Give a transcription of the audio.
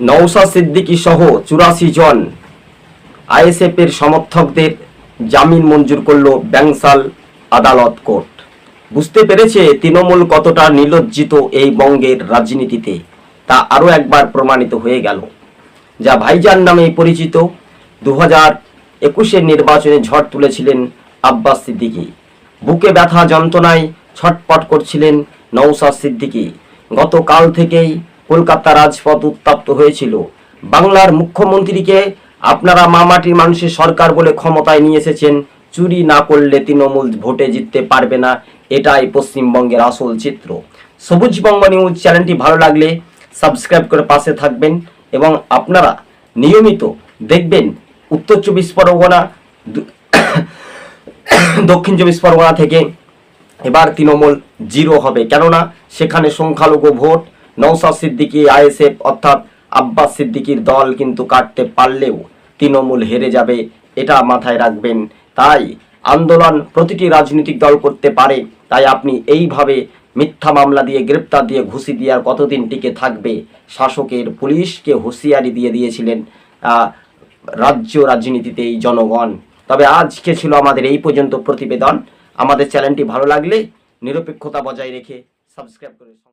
নৌসা সিদ্দিকী সহ চুরাশি জন আইএসএফের সমর্থকদের জামিন মঞ্জুর করল ব্যাংসাল আদালত কোর্ট। বুঝতে পেরেছে তৃণমূল কতটা নিলজ্জিত এই বঙ্গের রাজনীতিতে, তা আরও একবার প্রমাণিত হয়ে গেল। যা ভাইজান নামে পরিচিত দু হাজার একুশের নির্বাচনে ঝড় তুলেছিলেন আব্বাস সিদ্দিকী। বুকে ব্যথা যন্ত্রণায় ছটপট করছিলেন নৌসাদ সিদ্দিকী। গতকাল থেকেই কলকাতা রাজপথ উত্তপ্ত হয়েছিল। বাংলার মুখ্যমন্ত্রীকে আপনারা মামাটির মানুষের সরকার বলে ক্ষমতায় নিয়ে এসেছেন, চুরি না করলে তৃণমূল ভোটে জিততে পারবে না, এটাই পশ্চিমবঙ্গের আসল চিত্র। সবুজবঙ্গ নিউজ চ্যানেলটি ভালো লাগলে সাবস্ক্রাইব করে পাশে থাকবেন এবং আপনারা নিয়মিত দেখবেন উত্তর চব্বিশ পরগনা দক্ষিণ চব্বিশ পরগনা থেকে এবার তৃণমূল জিরো হবে। কেননা সেখানে সংখ্যালঘু ভোট নৌসাদ সিদ্দিকী, আইএসএফ অর্থাৎ আব্বাস সিদ্দিকীর দল কিন্তু কাটতে পারলেও তৃণমূল হেরে যাবে, এটা মাথায় রাখবেন। তাই আন্দোলন প্রতিটি রাজনৈতিক দল করতে পারে, তাই আপনি এইভাবে মিথ্যা মামলা দিয়ে, গ্রেপ্তার দিয়ে, ঘুষি দিয়ে আর কতদিন টিকে থাকবে? শাসকের পুলিশকে হুঁশিয়ারি দিয়ে দিয়েছিলেন রাজ্য রাজনীতিতে এই জনগণ। তবে আজকে ছিল আমাদের এই পর্যন্ত প্রতিবেদন। আমাদের চ্যানেলটি ভালো লাগলে নিরপেক্ষতা বজায় রেখে সাবস্ক্রাইব করে